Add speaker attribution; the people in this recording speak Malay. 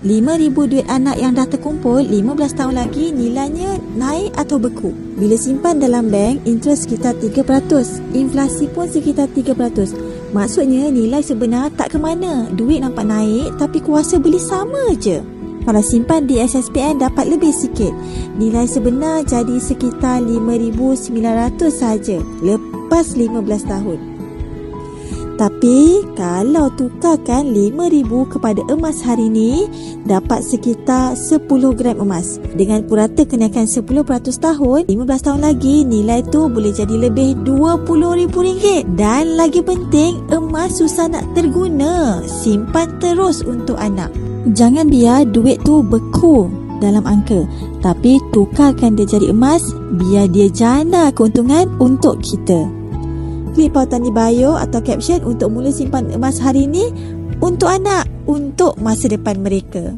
Speaker 1: RM5,000 duit anak yang dah terkumpul 15 tahun lagi nilainya naik atau beku. Bila simpan dalam bank, interest sekitar 3%. Inflasi pun sekitar 3%. Maksudnya nilai sebenar tak ke mana. Duit nampak naik tapi kuasa beli sama je. Kalau simpan di SSPN dapat lebih sikit. Nilai sebenar jadi sekitar 5,900 saja lepas 15 tahun. Tapi kalau tukarkan RM5,000 kepada emas hari ini dapat sekitar 10 gram emas. Dengan purata kenaikan 10% tahun, 15 tahun lagi nilai tu boleh jadi lebih RM20,000. Dan lagi penting, emas susah nak terguna. Simpan terus untuk anak. Jangan biar duit tu beku dalam angka. Tapi tukarkan dia jadi emas biar dia jana keuntungan untuk kita. Klik pautan di bio atau caption untuk mula simpan emas hari ini untuk anak, untuk masa depan mereka.